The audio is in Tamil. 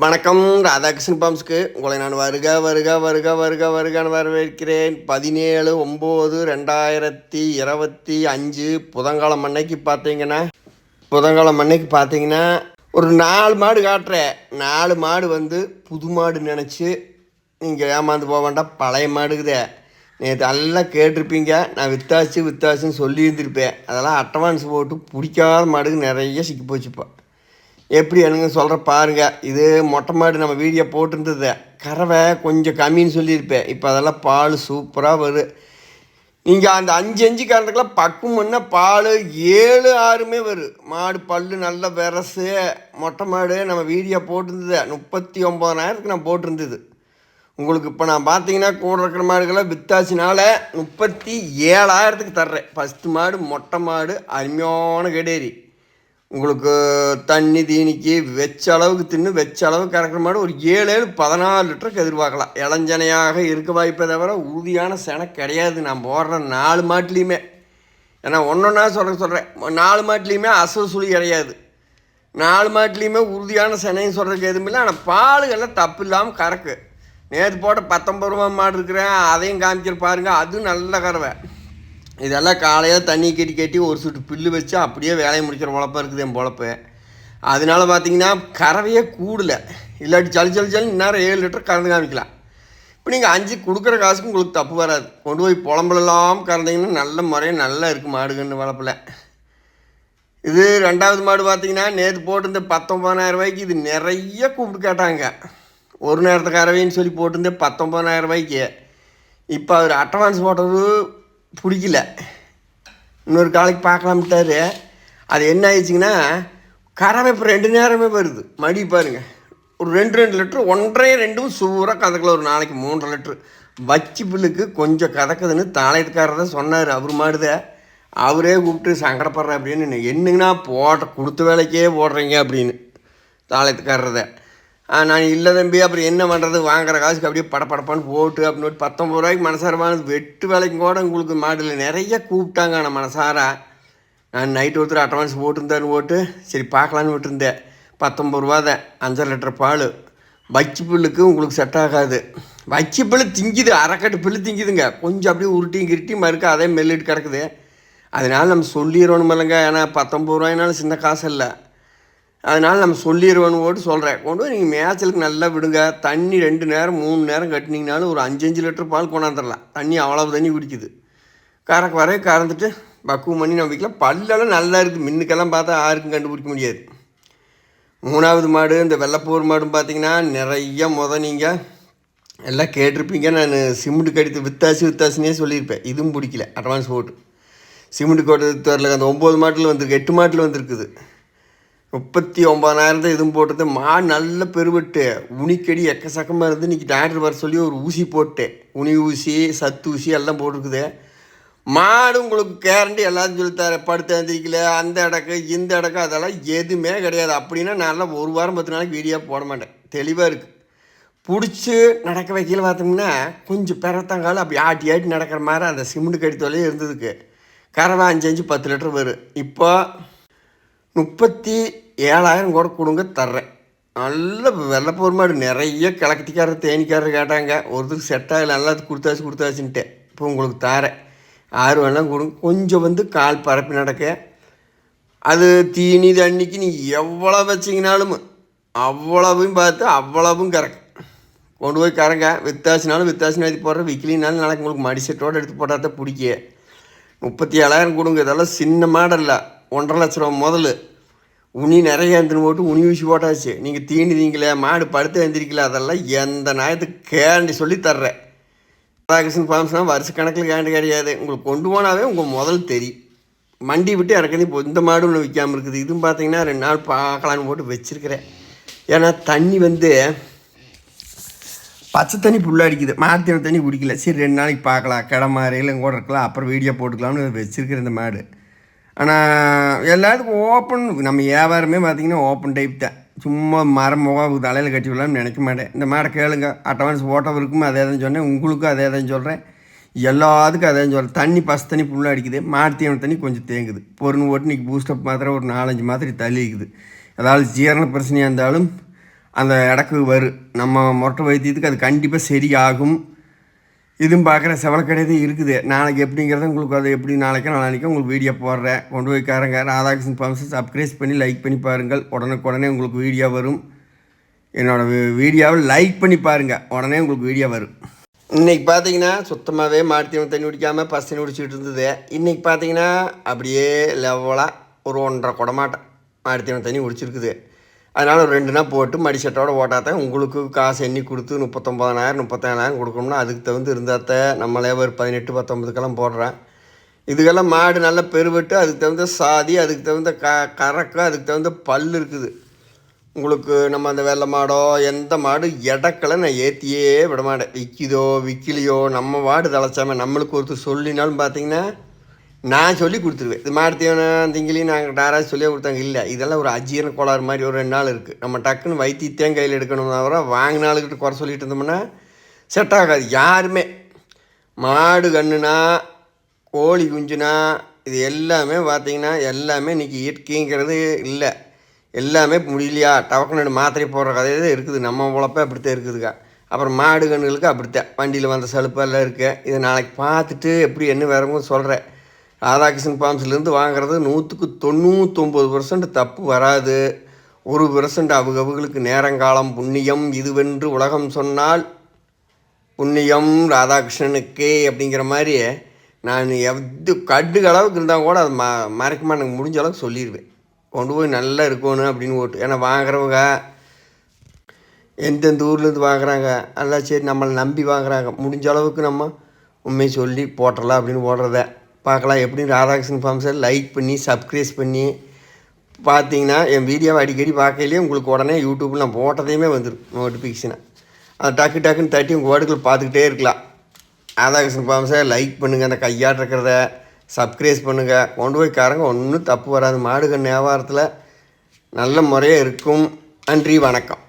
வணக்கம் ராதாகிருஷ்ணன் பாம்ஸ்க்கு. உங்களை நான் வருக வருக வருக வருக வருகான்னு வரவேற்கிறேன். பதினேழு ஒம்பது ரெண்டாயிரத்தி இருபத்தி அஞ்சு புதன்காலம் அன்னைக்கு பார்த்தீங்கன்னா புதன்காலம் அன்னைக்கு பார்த்தீங்கன்னா ஒரு நாலு மாடு காட்டுறேன். நாலு மாடு வந்து புது மாடு நினச்சி நீங்கள் ஏமாந்து போக வேண்டாம். பழைய மாடுக்குதே. நேற்று எல்லாம் கேட்டிருப்பீங்க. நான் வித்தாச்சு வித்தாச்சுன்னு சொல்லியிருந்திருப்பேன். அதெல்லாம் அட்வான்ஸ் போட்டு பிடிக்காத மாடுக்கு நிறைய சிக்கி போச்சுப்பா எப்படி எனக்கு சொல்கிற பாருங்கள் இது மொட்டை மாடு நம்ம வீடியோ போட்டிருந்தது. கறவை கொஞ்சம் கம்மின்னு சொல்லியிருப்பேன். இப்போ அதெல்லாம் பால் சூப்பராக வரும் நீங்கள் அந்த அஞ்சு அஞ்சு கரண்டுக்கெல்லாம் பக்கம் பண்ணால் பால் ஏழு ஆறுமே வரும் மாடு பல்லு நல்ல விரசு. மொட்டை மாடு நம்ம வீடியோ போட்டிருந்தது. முப்பத்தி ஒம்பதனாயிரத்துக்கு நான் போட்டிருந்தது. உங்களுக்கு இப்போ நான் பார்த்தீங்கன்னா கூட இருக்கிற மாடுகளை வித்தாச்சினால முப்பத்தி ஏழாயிரத்துக்கு தர்றேன். ஃபஸ்ட்டு மாடு மொட்டை மாடு அருமையான கெடேரி. உங்களுக்கு தண்ணி தீனிக்கு வெச்ச அளவுக்கு தின்னு வெச்ச அளவுக்கு கறக்கிற மாடு ஒரு ஏழு ஏழு பதினாலு லிட்டருக்கு எதிர்பார்க்கலாம். இளஞ்சனையாக இருக்க வாய்ப்பை தவிர உறுதியான செனை கிடையாது. நான் போடுற நாலு மாட்டிலையுமே. ஏன்னா ஒன்றொன்னா சொல்ல சொல்கிறேன் நாலு மாட்டிலையுமே அசல் சுழி கிடையாது. நாலு மாட்டிலையுமே உறுதியான செனையும் சொல்கிறதுக்கு எதுவும் இல்லை. ஆனால் பாலுகள்லாம் தப்பு இல்லாமல் கறக்கு. நேற்று போட்ட பத்தொம்பது ரூபா மாடு இருக்கிறேன் அதையும் காமிக்கிற பாருங்கள் அதுவும் நல்ல கறவை. இதெல்லாம் காலையில் தண்ணி கட்டி கட்டி ஒரு சுட்டு புல்லு வச்சு அப்படியே வேலையை முடிக்கிற பொழப்பா இருக்குது என் பொழப்பு. அதனால பார்த்தீங்கன்னா கறவையே கூடல. இல்லாட்டி ஜல் ஜல் ஜல் இந்நேரம் ஏழு லிட்டர் கறந்து காமிக்கலாம். இப்போ நீங்கள் அஞ்சு கொடுக்குற காசுக்கு உங்களுக்கு தப்பு வராது. கொண்டு போய் புலம்பெல்லாம் கறந்தீங்கன்னா நல்ல முறையாக நல்லா இருக்குது மாடுகன்று வளர்ப்பில். இது ரெண்டாவது மாடு பார்த்தீங்கன்னா நேற்று போட்டிருந்த பத்தொம்பதாயிரம் ரூபாய்க்கு இது நிறைய கூப்பிட்டு கேட்டாங்க. ஒரு நேரத்துக்கு கறவைன்னு சொல்லி போட்டிருந்தேன் பத்தொம்பதாயிரம் ரூபாய்க்கு. இப்போ அவர் அட்வான்ஸ் போட்டது பிடிக்கல. இன்னொரு காலைக்கு பார்க்கலாம்ட்டாரு. அது என்ன ஆயிடுச்சிங்கன்னா கறவை இப்போ ரெண்டு நேரமே வருது. மடி பாருங்க. ஒரு ரெண்டு ரெண்டு லிட்டரு ஒன்றரை ரெண்டும் சூறாக கதக்கல ஒரு நாளைக்கு மூன்றரை லிட்ரு வச்சி புல்லுக்கு கொஞ்சம் கதக்குதுன்னு தாளையத்துக்காரர் தான் சொன்னார். அவர் மாடுத அவரே கூப்பிட்டு சங்கடப்படுறேன் அப்படின்னு என்னங்கண்ணா போட்ட கொடுத்த வேலைக்கே போடுறீங்க அப்படின்னு. தாளையத்துக்காரர் தான் நான் இல்லை தம்பி அப்புறம் என்ன பண்ணுறது வாங்குற காசுக்கு அப்படியே படப்படப்பான்னு போட்டு அப்படின்னு பத்தொம்பது ரூபாய்க்கு மனசாரமானது வெட்டு வேலைக்கு கூட உங்களுக்கு மாடலில் நிறைய கூப்பிட்டாங்க ஆனால் மனசாரா. நான் நைட்டு ஒருத்தர் அட்வான்ஸ் போட்டிருந்தேன்னு போட்டு சரி பார்க்கலான்னு விட்டுருந்தேன். பத்தொம்பது ரூபா தான் அஞ்சரை லிட்டர் பால். வச்சி புல்லுக்கு உங்களுக்கு செட் ஆகாது. வச்சி புல்லு திங்குது அரைக்கட்டு புல்லு திங்குதுங்க. கொஞ்சம் அப்படியே உருட்டியும் கிருட்டி மறுக்க அதே மெல்லிட்டு கிடக்குது. அதனால நம்ம சொல்லிடணும் இல்லைங்க ஏன்னா பத்தொம்பது ரூபாய்னாலும் சின்ன காசு இல்லை. அதனால் நம்ம சொல்லிடுவோன்னு போட்டு சொல்கிறேன் கொண்டு போய் நீங்கள் மேய்ச்சலுக்கு நல்லா விடுங்க. தண்ணி ரெண்டு நேரம் மூணு நேரம் கட்டினீங்கனாலும் ஒரு அஞ்சஞ்சு லிட்டர் பால் கொண்டாந்துடலாம் தண்ணி அவ்வளவு தண்ணி குடிக்குது. கறக்கு வரைய கறந்துட்டு பக்குவம் பண்ணி நம்ம வைக்கலாம் பல்லெல்லாம் நல்லா இருக்குது மின்னுக்கெல்லாம் பார்த்தா யாருக்கும் கண்டுபிடிக்க முடியாது. மூணாவது மாடு இந்த வெள்ளைப்பூர் மாடும் பார்த்தீங்கன்னா நிறைய முத நீங்கள் எல்லாம் கேட்டிருப்பீங்க. நான் சிமெண்ட் கடித்து வித்தாசி வித்தாசினே சொல்லியிருப்பேன். இதுவும் பிடிக்கல. அட்வான்ஸ் போட்டு. சிமெண்ட் கோட்டு தரல அந்த ஒம்பது மாட்டில் வந்திருக்கு எட்டு மாட்டில் வந்திருக்குது. முப்பத்தி ஒம்பதாயிரத்தை இதுவும் போட்டது. மாடு நல்ல பெருவெட்டு. உனிக்கடி எக்கச்சக்கமாக இருந்து இன்றைக்கி டாக்டர் வர சொல்லி ஒரு ஊசி போட்டு உனி ஊசி சத்து ஊசி எல்லாம் போட்டிருக்குது. மாடு உங்களுக்கு கேரண்டி எல்லாத்தையும் சொல்லித்தார் படுத்து எழுந்திரிக்கல அந்த இடக்கு இந்த இடக்கு அதெல்லாம் எதுவுமே கிடையாது. அப்படின்னா நான்லாம் ஒரு வாரம் பத்து நாளைக்கு வீடியோ போட மாட்டேன். தெளிவாக இருக்குது பிடிச்சி நடக்க வைக்கல பார்த்தோம்னா கொஞ்சம் பிறத்தாங்கால அப்படி ஆட்டி ஆட்டி நடக்கிற மாதிரி அந்த சிமெண்ட் கடித்தோலையே இருந்ததுக்கு. கறவை அஞ்சு அஞ்சு பத்து லிட்டர் வரும். இப்போ முப்பத்தி ஏழாயிரம் கூட கொடுங்க தர்றேன். நல்ல வெள்ளப்போர் மாடு நிறைய கிழக்கத்திக்காரர் தேனிக்காரர் கேட்டாங்க. ஒருத்தருக்கு செட் ஆகலை நல்லா கொடுத்தாச்சு கொடுத்தாச்சுன்ட்டேன் இப்போ உங்களுக்கு தாரேன். ஆறு வேணாம் கொடுங்க. கொஞ்சம் வந்து கால் பரப்பி நடக்க. அது தீனி தண்ணிக்கு நீ எவ்வளோ வச்சிங்கனாலும் அவ்வளவும் பார்த்து அவ்வளவும் கறக்கு கொண்டு போய் கறங்க. வித்தாசினாலும் வித்தாசினா எடுத்து போடுற விக்கிலினாலும் நாளைக்கு உங்களுக்கு மடிசெட்டோடு எடுத்து போட்டால் தான் பிடிக்க முப்பத்தி ஏழாயிரம் கொடுங்க. இதெல்லாம் சின்ன மாடல்ல. ஒன்றரை லட்ச ரூபா முதல். உனி நிறைய எழுந்துன்னு போட்டு உனி ஊசி போட்டாச்சு. நீங்கள் தீனி மாடு படுத்து எழுந்திரிக்கல அதெல்லாம் எந்த நியாயத்துக்கு கேண்டி சொல்லி தர்றேன். ராதாகிருஷ்ணன் ஃபார்ம்ஸ்னால் வருஷ கணக்கில் கேண்டு கிடையாது. உங்களுக்கு கொண்டு போனாவே உங்கள் முதல் தெரியும் மண்டி விட்டு இறக்கணும் இப்போ இந்த மாடு ஒன்று விற்காமல் இருக்குது. இதுவும் பார்த்தீங்கன்னா ரெண்டு நாள் பார்க்கலான்னு போட்டு வச்சுருக்கிறேன். ஏன்னா தண்ணி வந்து பச்சை தண்ணி புல்லாக அடிக்குது. மாட்டு தண்ணி குடிக்கல. சரி ரெண்டு நாளைக்கு பார்க்கலாம் கிடமாறையில் கூட இருக்கலாம். அப்புறம் வீடியோ போட்டுக்கலாம்னு வச்சுருக்கிறேன் இந்த மாடு. ஆனால் எல்லாத்துக்கும் ஓப்பன் நம்ம வியாபாரமே பார்த்திங்கன்னா ஓப்பன் டைப் தான். சும்மா மரம் முகம் தலையில் கட்டி விடலாம்னு நினைக்க மாட்டேன். இந்த மாடை கேளுங்க. அட்வான்ஸ் ஓட்டவருக்கும் அதே தான் சொன்னேன். உங்களுக்கும் அதே தான் சொல்கிறேன் எல்லாத்துக்கும் அதே தான் சொல்கிறேன் தண்ணி பசு தண்ணி புல்லாக அடிக்குது. மாட்டு தண்ணி கொஞ்சம் தேங்குது. பொருள் ஓட்டு இன்றைக்கி பூஸ்டப் மாத்திரை ஒரு நாலஞ்சு மாத்திரை தள்ளிக்குது. அதாவது ஜீரண பிரச்சனையாக இருந்தாலும் அந்த இடக்கு வரும் நம்ம மொட்டை வைத்தியத்துக்கு அது கண்டிப்பாக சரியாகும். இதுவும் பார்க்குற செவலக்கடையது இருக்குது. நாளைக்கு எப்படிங்கிறத உங்களுக்கு அது எப்படி நாளைக்கு நாளைக்கு உங்களுக்கு வீடியோ போடுறேன். கொண்டு போய் காரங்க ராதாகிருஷ்ணன் பம்ப்ஸ் சப்ஸ்கிரைப் பண்ணி லைக் பண்ணி பாருங்கள். உடனுக்குடனே உங்களுக்கு வீடியோ வரும். என்னோடய வீடியோவை லைக் பண்ணி பாருங்கள் உடனே உங்களுக்கு வீடியோ வரும். இன்றைக்கி பார்த்தீங்கன்னா சுத்தமாகவே மாட்டுத்தீவனம் தண்ணி குடிக்காமல் பஸ் தண்ணி குடிச்சிட்டு இருந்தது. இன்றைக்கி பார்த்தீங்கன்னா அப்படியே லெவலாக ஒரு ஒன்றரை குடமாட்டை மாட்டுத்தீவனம் தண்ணி குடிச்சிருக்குது. அதனால் ஒரு ரெண்டு நாள் போட்டு மடிச்சட்டோட ஓட்டாத்தான் உங்களுக்கு காசு எண்ணி கொடுத்து முப்பத்தொம்பதாயிரம் முப்பத்தேழாயிரம் கொடுக்கணும்னா அதுக்கு தகுந்து இருந்தாத்த நம்மளே ஒரு பதினெட்டு பத்தொம்பதுக்கெல்லாம் போடுறேன். இதுக்கெல்லாம் மாடு நல்லா பெருவெட்டு அதுக்கு தகுந்த சாதி அதுக்கு தகுந்த க கறக்கு அதுக்கு தகுந்த பல் இருக்குது. உங்களுக்கு நம்ம அந்த வெள்ளை மாடோ எந்த மாடு இடக்கலை நான் ஏற்றியே விட மாட்டேன். விற்கிதோ விற்கலையோ நம்ம மாடு தலைச்சாம நம்மளுக்கு ஒருத்தர் சொல்லினாலும் பார்த்தீங்கன்னா நான் சொல்லி கொடுத்துருவேன். இது மாடு திங்கிலையும் நாங்கள் யாராவது சொல்லியே கொடுத்தாங்க இல்லை. இதெல்லாம் ஒரு அஜீரண கோளாறு மாதிரி ஒரு ரெண்டு நாள் இருக்குது நம்ம டக்குன்னு வைத்தியத்தையும் கையில் எடுக்கணும் தவிர வாங்கினாளுக்கிட்ட குறை சொல்லிட்டு இருந்தோம்னா செட் ஆகாது. யாருமே. மாடு கண்ணுனா கோழி குஞ்சுனா இது எல்லாமே பார்த்தீங்கன்னா எல்லாமே இன்றைக்கி இயற்கைங்கிறது இல்லை. எல்லாமே முடியலையா? டவக்கனு மாத்திரை போடுற கதையே இருக்குது. நம்ம உழப்பே அப்படித்தான் இருக்குதுக்கா. அப்புறம் மாடு கண்ணுகளுக்கு அப்படித்தான். வண்டியில் வந்த சலுப்பெல்லாம் இருக்குது இதை நாளைக்கு பார்த்துட்டு எப்படி என்ன வேறவங்க சொல்கிறேன் ராதாகிருஷ்ணன் ஃபார்ம்ஸ்லேருந்து வாங்குறது நூற்றுக்கு தொண்ணூத்தொம்பது பர்சன்ட் தப்பு வராது. ஒரு பர்சன்ட் அவங்க அவங்களுக்கு நேரங்காலம் புண்ணியம். இதுவென்று உலகம் சொன்னால் புண்ணியம் ராதாகிருஷ்ணனுக்கே அப்படிங்கிற மாதிரி நான் எது கடுகு அளவுக்கு இருந்தால் கூட அது ம மறைக்கமா எனக்கு முடிஞ்ச அளவுக்கு சொல்லிடுவேன் கொண்டு போய் நல்லா இருக்கணும் அப்படின்னு ஓட்டு. ஏன்னா வாங்குறவங்க எந்தெந்த ஊர்லேருந்து வாங்குறாங்க? எல்லாம் சரி நம்மளை நம்பி வாங்குறாங்க. முடிஞ்ச அளவுக்கு நம்ம உண்மையை சொல்லி போட்டுடலாம் அப்படின்னு ஓடுறத. பார்க்கலாம். எப்படின்னு ராதாகிருஷ்ணன் ஃபார்ம்ஸை லைக் பண்ணி சப்ஸ்கிரைஸ் பண்ணி பார்த்தீங்கன்னா என் வீடியோவை அடிக்கடி பார்க்கலையே உங்களுக்கு உடனே யூடியூப்பில் நான் போட்டதையுமே வந்துடும் நோட்டிஃபிகேஷனை அது டக்கு டக்குன்னு தட்டி உங்கள் வேர்டுகள் பார்த்துக்கிட்டே இருக்கலாம். ராதாகிருஷ்ணன் ஃபார்ம்ஸை லைக் பண்ணுங்கள் அந்த கையாட்டு இருக்கிறத சப்ஸ்கிரைப் பண்ணுங்கள் கொண்டு போய் காரங்க ஒன்றும் தப்பு வராது. மாடுகள் வியாபாரத்தில் நல்ல முறையாக இருக்கும். நன்றி வணக்கம்.